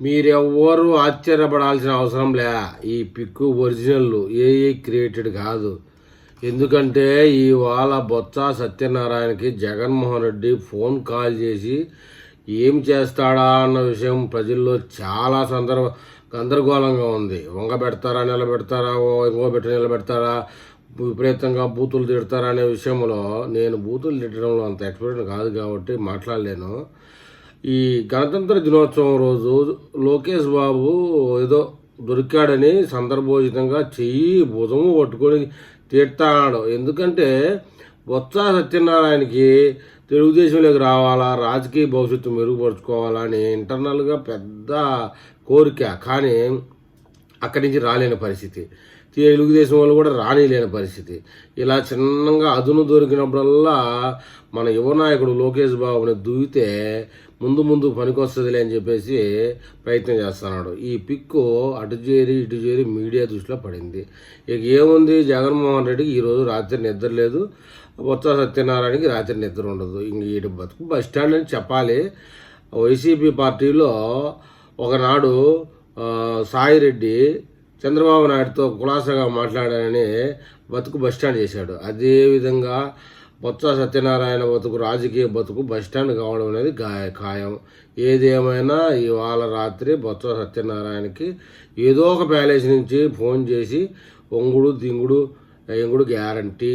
మీరెవ్వరూ ఆశ్చర్యపడాల్సిన అవసరం లే. ఈ పిక్కు ఒరిజినల్ ఏఐ క్రియేటెడ్ కాదు. ఎందుకంటే ఇవాళ బొత్స సత్యనారాయణకి జగన్మోహన్ రెడ్డి ఫోన్ కాల్ చేసి ఏం చేస్తాడా అన్న విషయం ప్రజల్లో చాలా సందర్భ గందరగోళంగా ఉంది. వంగ పెడతారా నిలబెడతారా ఓ ఇంకో పెట్టి నిలబెడతారా విపరీతంగా బూతులు తిడతారా అనే విషయంలో నేను బూతులు తిట్టడంలో అంత ఎక్స్పీరియన్స్ కాదు కాబట్టి మాట్లాడలేను. ఈ గణతంత్ర దినోత్సవం రోజు లోకేష్ బాబు ఏదో దొరికాడని సందర్భోచితంగా చెయ్యి భుజము పట్టుకొని తిడతాడు. ఎందుకంటే బొత్స సత్యనారాయణకి తెలుగుదేశంలోకి రావాలా రాజకీయ భవిష్యత్తు మెరుగుపరుచుకోవాలా అని ఇంటర్నల్గా పెద్ద కోరిక. కానీ అక్కడి నుంచి రాలేని పరిస్థితి. తెలుగుదేశం వాళ్ళు కూడా రానిలేని పరిస్థితి. ఇలా చిన్నగా అదును దొరికినప్పుడల్లా మన యువ నాయకుడు లోకేష్ బాబుని దూవితే ముందు ముందు పనికొస్తుందిలే అని చెప్పేసి ప్రయత్నం చేస్తున్నాడు. ఈ పిక్కు అటు చేరి ఇటు చేరి మీడియా దృష్టిలో పడింది. ఇక ఏముంది? జగన్మోహన్ రెడ్డికి ఈరోజు రాత్రి నిద్ర లేదు. బొత్స సత్యనారాయణకి రాత్రి నిద్ర ఉండదు. ఇంక ఈ బతుకు బస్ స్టాండ్ అని చెప్పాలి. వైసీపీ పార్టీలో ఒకనాడు సాయిరెడ్డి చంద్రబాబు నాయుడుతో కులాసగా మాట్లాడానని బతుకు బస్టాండ్ చేశాడు. అదేవిధంగా బొత్స సత్యనారాయణ బతుకు రాజకీయ బతుకు బస్టాండ్ కావడం అనేది గాయ ఖాయం. ఏదేమైనా ఇవాళ రాత్రి బొత్స సత్యనారాయణకి ఏదో ఒక ప్యాలెస్ నుంచి ఫోన్ చేసి ఒంగుడు దింగుడు ఎంగుడు గ్యారంటీ.